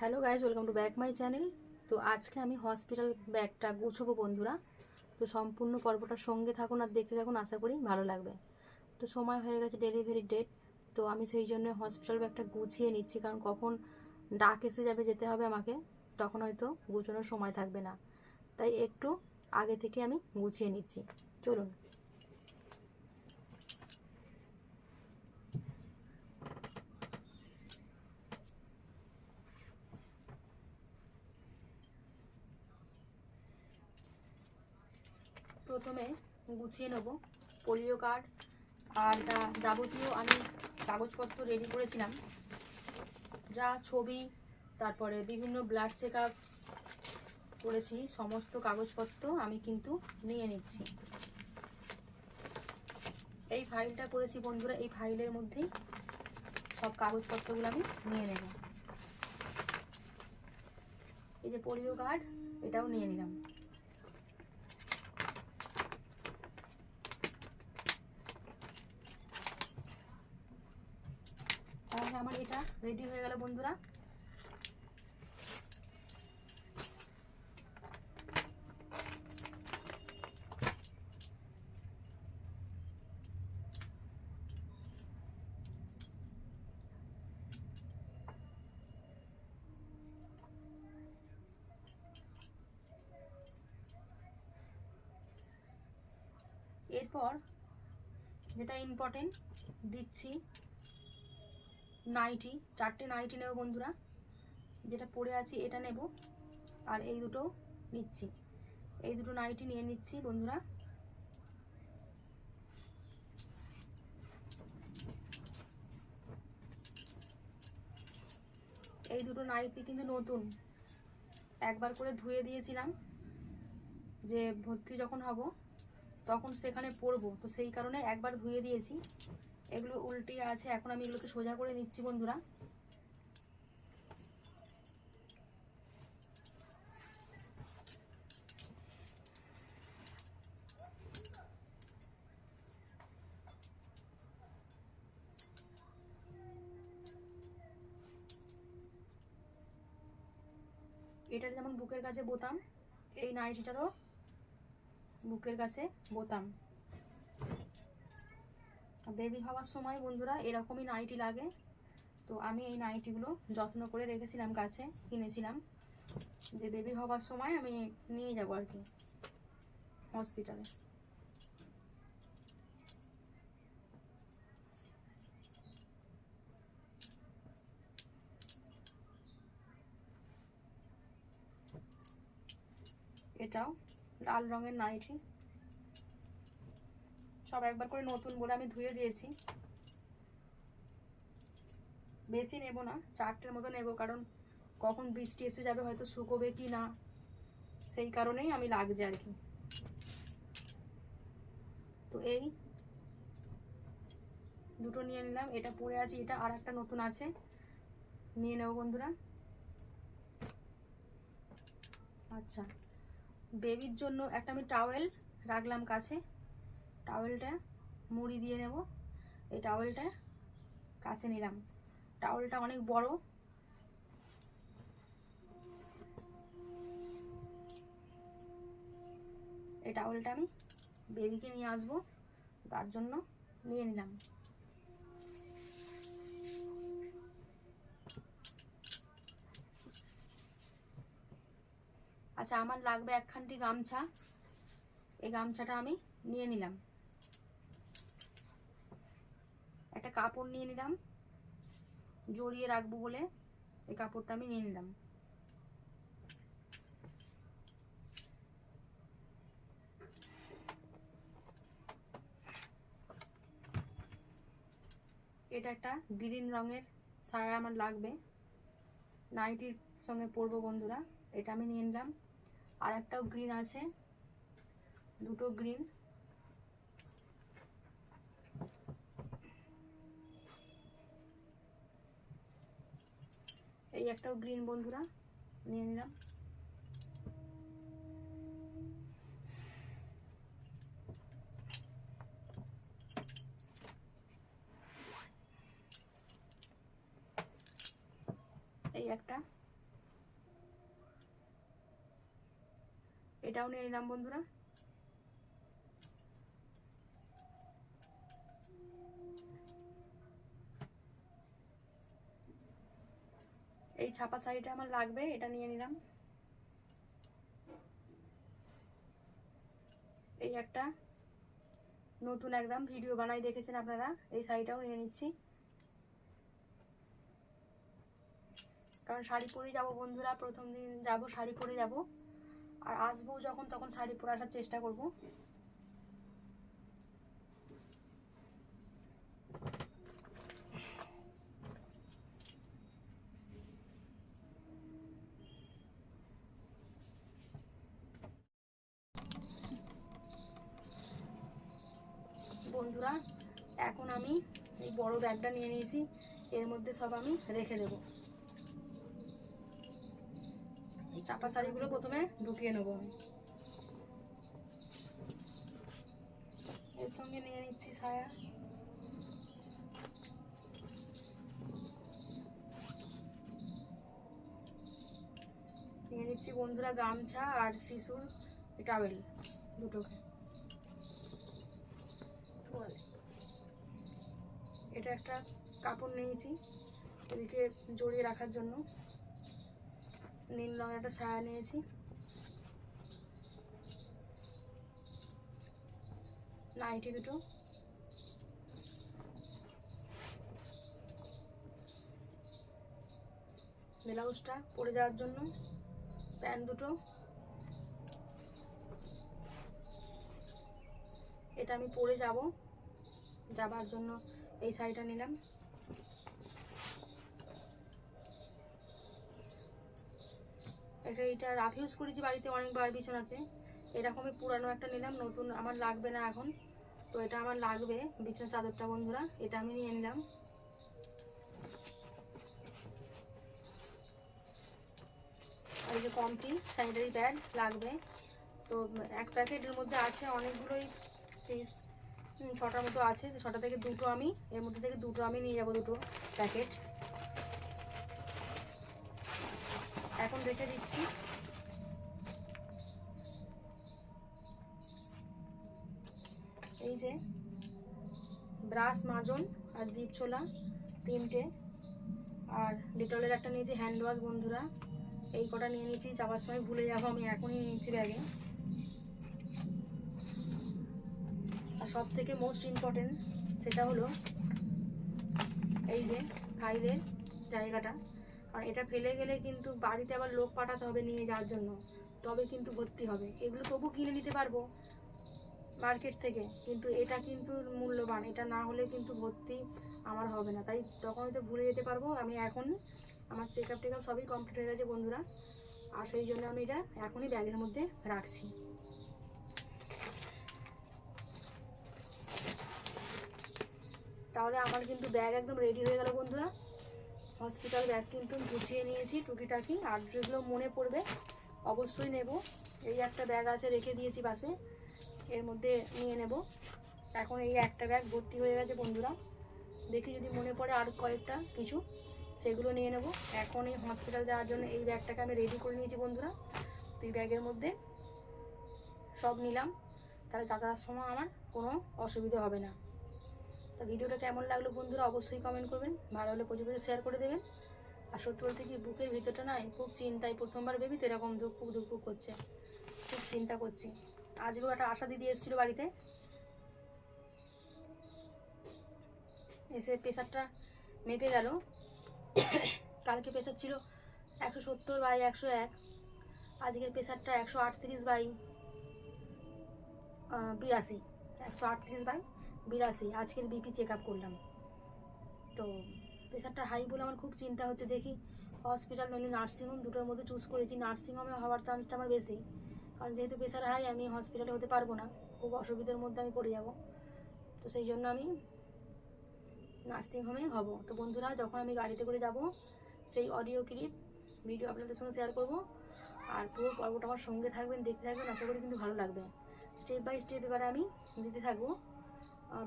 Hello guys welcome to back my channel. তো আজকে আমি হসপিটাল ব্যাগটা গুছবো বন্ধুরা। তো সম্পূর্ণ পর্বটা সঙ্গে থাকুন আর দেখতে থাকুন, আশা করি ভালো লাগবে। তো সময় হয়ে গেছে ডেলিভারি ডেট তো আমি সেই জন্য হসপিটাল ব্যাগটা গুছিয়ে নিচ্ছি। কারণ কখন ডাক এসে যাবে যেতে হবে আমাকে, তখন হয়তো গুছানোর সময় থাকবে না। তাই একটু আগে থেকে আমি গুছিয়ে নিচ্ছি। চলুন। প্রথমে গুছিয়ে নেব। পোলিও কার্ড আর যা যাবতীয় আমি কাগজপত্র রেডি করেছিলাম। যা ছবি, তারপরে বিভিন্ন ব্লাড চেক আপ করেছি, সমস্ত কাগজপত্র আমি কিন্তু নিয়ে নিচ্ছি। এই ফাইলটা করেছি বন্ধুরা, এই ফাইলের মধ্যেই সব কাগজপত্রগুলো আমি নিয়ে নেব। এই যে পোলিও কার্ড, এটাও নিয়ে নিলাম। এটা। রেডি হয়ে গেল বন্ধুরা? এরপর যেটা ইম্পর্টেন্ট দিচ্ছি। নাইটি, চারটে নাইটি নেব বন্ধুরা। যেটা পরে আছি, এটা নেব। আর এই দুটো নিচ্ছি। এই দুটো নাইটি নিয়ে নিচ্ছি বন্ধুরা। এই দুটো নাইটি কিন্তু নতুন। একবার করে ধুয়ে দিয়েছিলাম যে ভর্তি যখন হব, তখন সেখানে পরবো। তো সেই কারণে একবার ধুয়ে দিয়েছি। এগুলো উল্টে আছে, এখন আমি এগুলোকে সোজা করে নিচ্ছি বন্ধুরা। এটার যেমন বুকের কাছে বোতাম, এই নাইটিটারও বুকের কাছে বোতাম। বেবি হওয়ার সময় বন্ধুরা এরকমই নাইটি লাগে। তো আমি এই নাইটিগুলো যত্ন করে রেখেছিলাম কাছে কিনেছিলাম। যে বেবি হওয়ার সময় আমি নিয়ে যাব আর কি হসপিটালে এটাও লাল রঙের নাইটি। সব একবার করে নতুন বলে আমি ধুয়ে দিয়েছি। বেশি নেব না, চারটের মতো নেব, কারণ কখন বৃষ্টি এসে যাবে হয়তো শুকোবে কি না, সেই কারণেই আমি লাগছে আর কি। তো এই দুটো নিয়ে নিলাম, এটা পরে আছে, এটা আর একটা নতুন আছে, নিয়ে নেব বন্ধুরা। আচ্ছা বেবির জন্য একটা আমি টাওয়েল রাখলাম কাছে। টাওয়েলটা মুড়ি দিয়ে নেব। এই টাওয়েলটা কাছে নিলাম। টাওয়েলটা অনেক বড়। এই টাওয়েলটা আমি বেবিকে নিয়ে আসব। তার জন্য নিয়ে নিলাম। আচ্ছা আমার লাগবে একখানটি গামছা। এই গামছাটা আমি নিয়ে নিলাম। একটা কাপড় নিয়ে নিলাম। জড়িয়ে রাখব বলে এই কাপড়টা আমি নিয়ে নিলাম। এটা একটা গ্রিন রঙের ছায়া আমার লাগবে। নাইটির সঙ্গে পরবো বন্ধুরা, এটা আমি নিয়ে নিলাম। আর একটাও গ্রিন আছে, দুটো গ্রিন। এই একটাও গ্রিন বন্ধুরা নিয়ে নিলাম। এই একটা। এটাও নিয়ে নিলাম বন্ধুরা। ছাপা শাড়িটা আমার লাগবে, এটা নিয়ে নিলাম। এই একটা নতুন একদম ভিডিও বানাই দেখেছেন আপনারা, এই শাড়িটাও নিয়ে নিচ্ছি। কারণ শাড়ি পরে যাব বন্ধুরা, প্রথম দিন যাব, শাড়ি পরে যাব। আর আসব যখন, তখন শাড়ি পরে আসার চেষ্টা করব। বন্ধুরা, এখন আমি এই বড় ব্যাগটা নিয়ে নিয়েছি। এর মধ্যে সব আমি রেখে দেবো। এই চাপা শাড়িগুলো প্রথমে ঢুকিয়ে নেব আমি। এর সঙ্গে নিয়ে নিচ্ছি ছায়া। নিয়ে নিচ্ছি বন্ধুরা গামছা আর শিশুর টাওয়েল দুটোকে। এটা একটা কাপড় নিয়েছি, এদিকে জড়িয়ে রাখার জন্য। নীল রঙের একটা ছায়া নিয়েছি। নাইটি দুটো। ব্লাউজটা পরে যাওয়ার জন্য। প্যান্ট দুটো। এটা আমি পরে যাব। যাবার জন্য এই শাড়িটা নিলাম। এটা এটা রাফ ইউজ করেছি বাড়িতে অনেকবার বিছানাতে। এরকমই পুরানো একটা নিলাম, নতুন আমার লাগবে না এখন। তো এটা আমার লাগবে বিছানা চাদরটা বন্ধুরা, এটা আমি নিয়ে নিলাম। এই যে কমটি স্যানিটারি প্যাড লাগবে। তো এক প্যাকেটের মধ্যে আছে অনেকগুলোই ছটার মতো আছে, ছটা থেকে দুটো আমি, এর মধ্যে থেকে দুটো আমি নিয়ে যাব দুটো প্যাকেট এখন রেখে দিচ্ছি। এই যে, ব্রাশ, মাজন আর জিপ ছোলা তিনটে। আর ডেটলের একটা নিয়েছি হ্যান্ড ওয়াশ বন্ধুরা। এই কটা নিয়ে নিয়েছি যাওয়ার সময় ভুলে যাব আমি, এখনই নিয়ে নিচ্ছি ব্যাগে। সব থেকে মোস্ট ইম্পর্টেন্ট সেটা হলো এই যে ফাইলের জায়গাটা। আর এটা ফেলে গেলে কিন্তু বাড়িতে আবার লোক পাঠাতে হবে নিয়ে যাওয়ার জন্য। তবে কিন্তু ভর্তি হবে। এগুলো তবু কিনে নিতে পারব মার্কেট থেকে। কিন্তু এটা কিন্তু মূল্যবান। এটা না হলে কিন্তু ভর্তি আমার হবে না। তাই তখন হয়তো ভুলে যেতে পারব। আমি এখন আমার চেক আপ টেকআপ সবই কমপ্লিট হয়ে গেছে বন্ধুরা। আর সেই জন্য আমি এটা এখনই ব্যাগের মধ্যে রাখছি। তাহলে আমার কিন্তু ব্যাগ একদম রেডি হয়ে গেল বন্ধুরা। হসপিটাল ব্যাগ কিন্তু গুছিয়ে নিয়েছি টুকিটাকি, আর যেগুলো মনে পড়বে অবশ্যই নেব। এই একটা ব্যাগ আছে রেখে দিয়েছি বাসে এর মধ্যে নিয়ে নেব। এখন এই একটা ব্যাগ ভর্তি হয়ে গেছে বন্ধুরা। দেখি যদি মনে পড়ে আর কয়েকটা কিছু, সেগুলো নিয়ে নেব। এখন এই হসপিটাল যাওয়ার জন্য এই ব্যাগটাকে আমি রেডি করে নিয়েছি বন্ধুরা। তো এই ব্যাগের মধ্যে সব নিলাম। তাহলে যাতায়াত সময় আমার কোনো অসুবিধা হবে না। তো ভিডিওটা কেমন লাগল বন্ধুরা অবশ্যই কমেন্ট করবেন। ভালো হলে প্রচুর প্রচুর শেয়ার করে দেবেন। আর সত্যি বলতে কি, বুকের ভিতরটা নাই খুব চিন্তায় প্রথমবার ভেবি তো এরকম ধুকপুক ধুকপুক করছে। খুব চিন্তা করছি। আজকেও একটা আশা দিদি এসেছিল বাড়িতে। এসে প্রেশারটা মেপে গেল। কালকে প্রেশার ছিল একশো সত্তর বাই একশো এক। আজকের প্রেশারটা একশো আটত্রিশ বাই বিরাশি। একশো আটত্রিশ বাই বিরাশি আজকের বিপি চেক আপ করলাম। তো প্রেশারটা হাই বলে আমার খুব চিন্তা হচ্ছে। দেখি হসপিটাল নইলে নার্সিংহোম দুটোর মধ্যে চুজ করেছি। নার্সিংহোমে হওয়ার চান্সটা আমার বেশি। কারণ যেহেতু প্রেশার হাই আমি হসপিটালে হতে পারব না। খুব অসুবিধার মধ্যে আমি পড়ে যাব। তো সেই জন্য আমি নার্সিংহোমে হব। তো বন্ধুরা, যখন আমি গাড়িতে করে যাব, সেই অডিও ক্লিপ ভিডিও আপনাদের সঙ্গে শেয়ার করব। আর পুরো পর্বটা আমার সঙ্গে থাকবেন, দেখতে থাকবেন, আশা করি কিন্তু ভালো লাগবে। স্টেপ বাই স্টেপ এবারে আমি দিতে থাকব।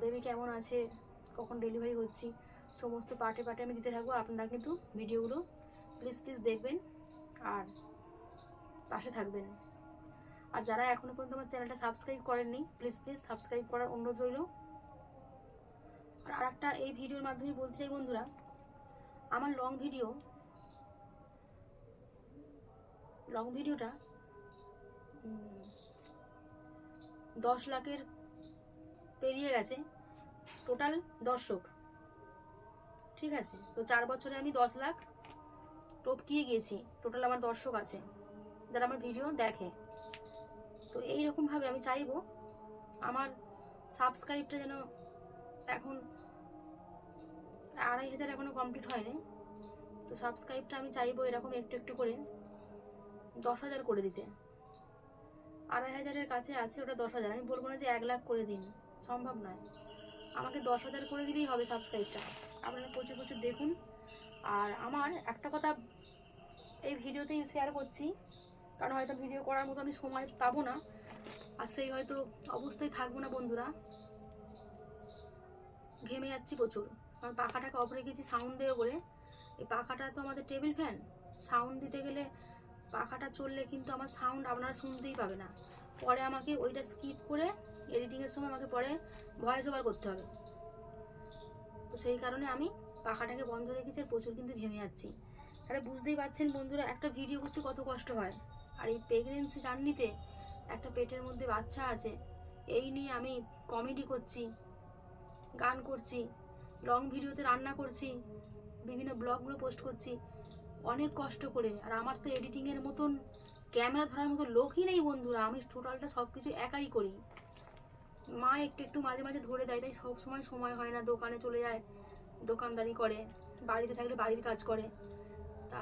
বেবি কেমন আছে? কখন ডেলিভারি হচ্ছি? সমস্ত পার্টে পার্টে আমি দিতে থাকব। আপনারা কিন্তু ভিডিওগুলো প্লিজ প্লিজ দেখবেন আর পাশে থাকবেন। আর যারা এখনও পর্যন্ত আমার চ্যানেলটা সাবস্ক্রাইব করেননি প্লিজ প্লিজ সাবস্ক্রাইব করার অনুরোধ রইল। আর আরেকটা এই ভিডিওর মাধ্যমে বলতে চাই বন্ধুরা, আমার লং ভিডিও লং ভিডিওটা দশ লাখের পেরিয়ে গেছে। টোটাল দর্শক। ঠিক আছে? তো চার বছরে আমি দশ লাখ টপকিয়ে গিয়েছি। টোটাল আমার দর্শক আছে। যারা আমার ভিডিও দেখে। তো এইরকমভাবে আমি চাইব আমার সাবস্ক্রাইবটা যেন এখন আড়াই হাজার এখনও কমপ্লিট হয়নি। তো সাবস্ক্রাইবটা আমি চাইব এরকম একটু একটু করে দশ হাজার করে দিতে। আড়াই হাজারের কাছে আছে ওটা দশ হাজার। আমি বলব না যে এক লাখ করে দিন। সম্ভব নয়। আমাকে দশ হাজার করে দিলেই হবে সাবস্ক্রাইবটা আপনারা প্রচুর প্রচুর দেখুন। আর আমার একটা কথা এই ভিডিওতেই শেয়ার করছি। কারণ হয়তো ভিডিও করার মতো আমি সময় পাবো না। আর সেই হয়তো অবস্থায় থাকব না বন্ধুরা। ঘেমে যাচ্ছি প্রচুর। কারণ পাখাটাকে অফ রেখেছি সাউন্ড দেওয়া করে। এই পাখাটা তো আমাদের টেবিল ফ্যান সাউন্ড দিতে গেলে পাখাটা চললে কিন্তু আমার সাউন্ড আপনারা শুনতেই পাবে না। পরে আমাকে ওইটা স্কিপ করে এডিটিংয়ের সময় আমাকে পরে ভয়েস ওভার করতে হবে। তো সেই কারণে আমি পাখাটাকে বন্ধ রেখেছি আর প্রচুর কিন্তু ঘেমে যাচ্ছি। আরে বুঝতেই পারছেন বন্ধুরা, একটা ভিডিও করতে কত কষ্ট হয়। আর এই প্রেগনেন্সি জার্নিতে একটা পেটের মধ্যে বাচ্চা আছে, এই নিয়ে আমি কমেডি করছি, গান করছি লং ভিডিওতে রান্না করছি, বিভিন্ন ব্লগগুলো পোস্ট করছি, অনেক কষ্ট করে। আর আমার তো এডিটিংয়ের মতন ক্যামেরা ধরার মতো লোকই নেই বন্ধুরা। আমি টোটালটা সব কিছু একাই করি। মা একটু একটু মাঝে মাঝে ধরে দেয়, তাই সব সময় সময় হয় না, দোকানে চলে যায়, দোকানদারি করে, বাড়িতে থাকলে বাড়ির কাজ করে। তা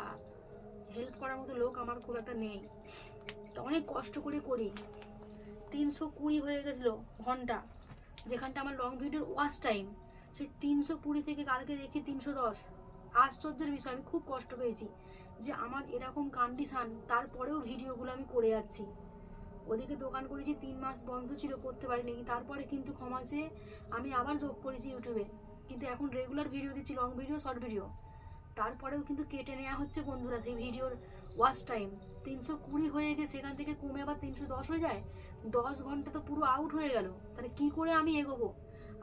হেল্প করার মতো লোক আমার খুব একটা নেই। তো অনেক কষ্ট করে করি। তিনশো কুড়ি হয়ে গেছিল ঘণ্টা। যেখানটা আমার লং ভিডিওর ওয়াচ টাইম সেই তিনশো কুড়ি থেকে কালকে দেখছি তিনশো দশ। আশ্চর্যের বিষয়, আমি খুব কষ্ট পেয়েছি যে আমার এরকম কন্ডিশান তারপরেও ভিডিওগুলো আমি করে যাচ্ছি। ওদিকে দোকান করেছি, তিন মাস বন্ধ ছিল, করতে পারিনি। তারপরে কিন্তু ক্ষমা চেয়ে আমি আবার যোগ করেছি ইউটিউবে কিন্তু এখন রেগুলার ভিডিও দিচ্ছি লং ভিডিও শর্ট ভিডিও তারপরেও কিন্তু কেটে নেওয়া হচ্ছে বন্ধুরা, সেই ভিডিওর ওয়াচ টাইম তিনশো কুড়ি হয়ে গিয়ে সেখান থেকে কমে আবার তিনশো দশ হয়ে যায়। দশ ঘণ্টা তো পুরো আউট হয়ে গেল। তাহলে কি করে আমি এগোবো?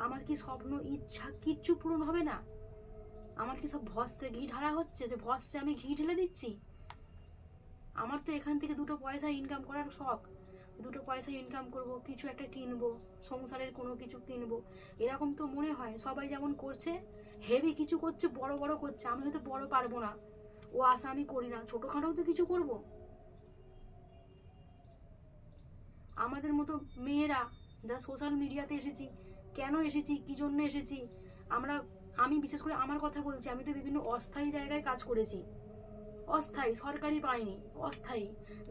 আমার কি স্বপ্ন, ইচ্ছা কিচ্ছু পূরণ হবে না? আমার কি সব ভস্তে ঘি ঢালা হচ্ছে? যে ভস্তে আমি ঘি ঢেলে দিচ্ছি? আমার তো এখান থেকে দুটো পয়সা ইনকাম করার শখ। দুটো পয়সা ইনকাম করব, কিছু একটা কিনবো, সংসারের কোনো কিছু কিনবো। এরকম তো মনে হয়, সবাই যেমন করছে হেভি কিছু করছে, বড় বড় করছে। আমি হয়তো বড় পারব না। ও আশা আমি করি না। ছোটোখাটোও তো কিছু করব। আমাদের মতো মেয়েরা, যারা সোশ্যাল মিডিয়াতে এসেছি, কেন এসেছি, কি জন্য এসেছি? আমরা আমি বিশেষ করে আমার কথা বলছি, আমি তো বিভিন্ন অস্থায়ী জায়গায় কাজ করেছি। অস্থায়ী, সরকারি পাইনি, অস্থায়ী।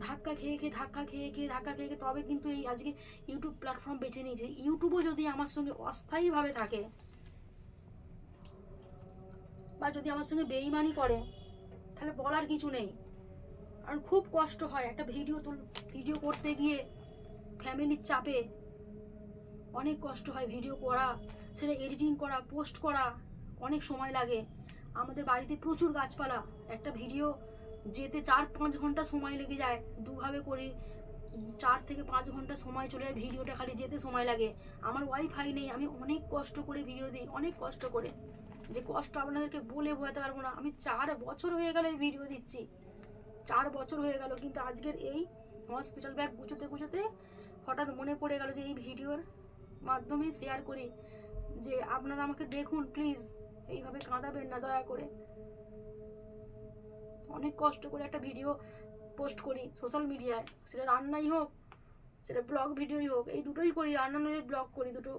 ধাক্কা খেয়ে খেয়ে, ধাক্কা খেয়ে খেয়ে, ধাক্কা খেয়ে খেয়ে তবে কিন্তু এই আজকে ইউটিউব প্ল্যাটফর্ম বেছে নিয়েছে। ইউটিউবও যদি আমার সঙ্গে অস্থায়ীভাবে থাকে বা যদি আমার সঙ্গে বেইমানি করে, তাহলে বলার কিছু নেই। আর খুব কষ্ট হয় একটা ভিডিও তুল ভিডিও করতে গিয়ে ফ্যামিলির চাপে। অনেক কষ্ট হয় ভিডিও করা, সেটা এডিটিং করা পোস্ট করা। অনেক সময় লাগে। আমাদের বাড়িতে প্রচুর গাছপালা। একটা ভিডিও যেতে চার পাঁচ ঘণ্টা সময় লেগে যায়। দুভাবে করি। চার থেকে পাঁচ ঘণ্টা সময় চলে যায় ভিডিওটা খালি যেতে সময় লাগে। আমার ওয়াইফাই নেই। আমি অনেক কষ্ট করে ভিডিও দিই। অনেক কষ্ট করে। যে কষ্ট আপনাদেরকে বলে বোঝাতে পারব না। আমি চার বছর হয়ে গেল ভিডিও দিচ্ছি। চার বছর হয়ে গেল। কিন্তু আজকের এই হসপিটাল ব্যাগ গুছোতে গুছোতে হঠাৎ মনে পড়ে গেল যে এই ভিডিওর মাধ্যমে শেয়ার করি। যে আপনারা আমাকে দেখুন প্লিজ এইভাবে কাঁদাবেন না, দয়া করে। অনেক কষ্ট করে একটা ভিডিও পোস্ট করি সোশ্যাল মিডিয়ায় সেটা রান্নাই হোক, সেটা ব্লগ ভিডিওই হোক, এই দুটোই করি রান্না নয় ব্লগ করি দুটো।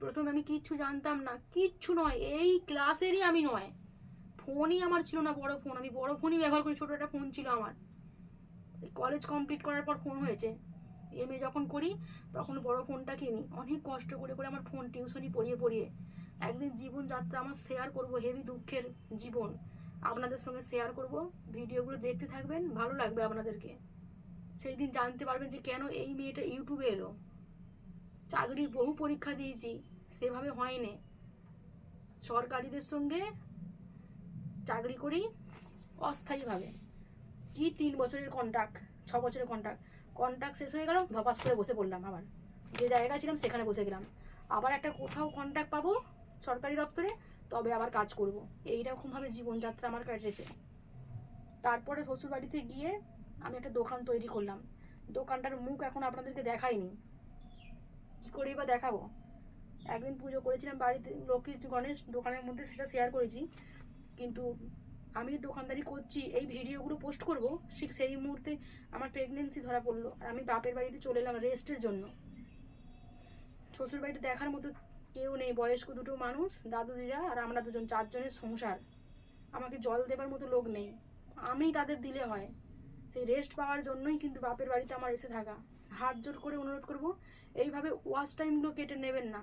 প্রথমে আমি কিচ্ছু জানতাম না, কিচ্ছু নয়, এই ক্লাসেরই আমি নয়। ফোনই আমার ছিল না বড় ফোন আমি বড় ফোনই ব্যবহার করি, ছোট একটা ফোন ছিল আমার। কলেজ কমপ্লিট করার পর ফোন হয়েছে। এম এ যখন করি, তখন বড় ফোনটা কিনি। অনেক কষ্ট করে করে আমার ফোন টিউশনি পড়িয়ে পড়িয়ে। একদিন জীবনযাত্রা আমার শেয়ার করব হেভি দুঃখের জীবন। আপনাদের সঙ্গে শেয়ার করব। ভিডিওগুলো দেখতে থাকবেন, ভালো লাগবে আপনাদেরকে। সেই দিন জানতে পারবেন যে কেন এই মেয়েটা ইউটিউবে এলো। চাকরির বহু পরীক্ষা দিয়েছি, সেভাবে হয়নি। সরকারিদের সঙ্গে চাকরি করি অস্থায়ীভাবে। কি তিন বছরের কন্ট্রাক্ট ছ বছরের কন্ট্রাক্ট কন্ট্যাক্ট শেষ হয়ে গেল, ধপাস করে বসে পড়লাম আবার। যে জায়গায় ছিলাম সেখানে বসে গেলাম। আবার একটা কোথাও কন্ট্যাক্ট পাবো সরকারি দপ্তরে, তবে আবার কাজ করব। এইরকমভাবে জীবনযাত্রা আমার কাটেছে। তারপরে শ্বশুর বাড়িতে গিয়ে আমি একটা দোকান তৈরি করলাম। দোকানটার মুখ এখন আপনাদেরকে দেখাইনি। কী করেই বা দেখাবো? একদিন পুজো করেছিলাম বাড়িতে, লক্ষ্মী গণেশ দোকানের মধ্যে সেটা শেয়ার করেছি। কিন্তু আমি দোকানদারি করছি, এই ভিডিওগুলো পোস্ট করব, ঠিক সেই মুহূর্তে আমার প্রেগনেন্সি ধরা পড়ল। আর আমি বাপের বাড়িতে চলে এলাম রেস্টের জন্য। শ্বশুর বাড়িতে দেখার মতো কেউ নেই, বয়স্ক দুটো মানুষ দাদু দিদা আর আমরা দুজন, চারজনের সংসার। আমাকে জল দেবার মতো লোক নেই। আমি তাদের দিলে হয়। সেই রেস্ট পাওয়ার জন্যই কিন্তু বাপের বাড়িতে আমার এসে থাকা। হাত জোর করে অনুরোধ করব, এইভাবে ওয়াশ টাইমগুলো কেটে নেবেন না।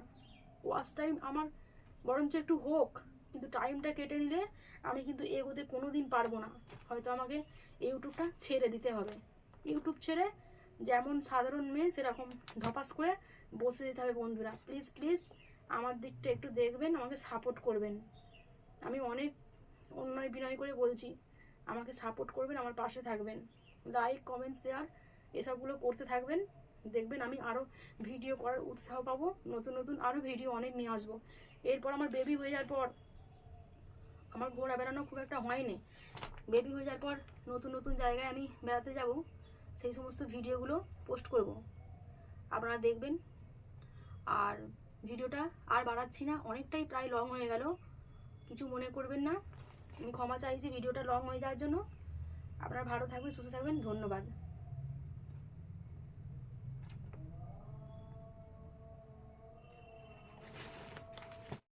ওয়াশ টাইম আমার বরঞ্চ একটু হোক, কিন্তু টাইমটা কেটে নিলে আমি কিন্তু এগোতে কোনো দিন পারব না। হয়তো আমাকে ইউটিউবটা ছেড়ে দিতে হবে। ইউটিউব ছেড়ে যেমন সাধারণ মেয়ে, সেরকম ধপাস করে বসে যেতে হবে বন্ধুরা। প্লিজ প্লিজ আমার দিকটা একটু দেখবেন, আমাকে সাপোর্ট করবেন। আমি অনেক অন্যায় বিনয় করে বলছি, আমাকে সাপোর্ট করবেন, আমার পাশে থাকবেন। লাইক কমেন্ট শেয়ার এসবগুলো করতে থাকবেন। দেখবেন আমি আরও ভিডিও করার উৎসাহ পাবো, নতুন নতুন আরও ভিডিও অনেক নিয়ে আসব। এরপর আমার বেবি হয়ে যাওয়ার পর, আমার ঘোরা বেড়ানো খুব একটা হয়নি। বেবি হয়ে যাওয়ার পর নতুন নতুন জায়গায় আমি বেড়াতে যাব, সেই সমস্ত ভিডিওগুলো পোস্ট করব। আপনারা দেখবেন। আর ভিডিওটা আর বাড়াচ্ছি না, অনেকটাই প্রায় লং হয়ে গেল। কিছু মনে করবেন না। আমি ক্ষমা চাইছি ভিডিওটা লং হয়ে যাওয়ার জন্য। আপনারা ভালো থাকবেন, সুস্থ থাকবেন, ধন্যবাদ।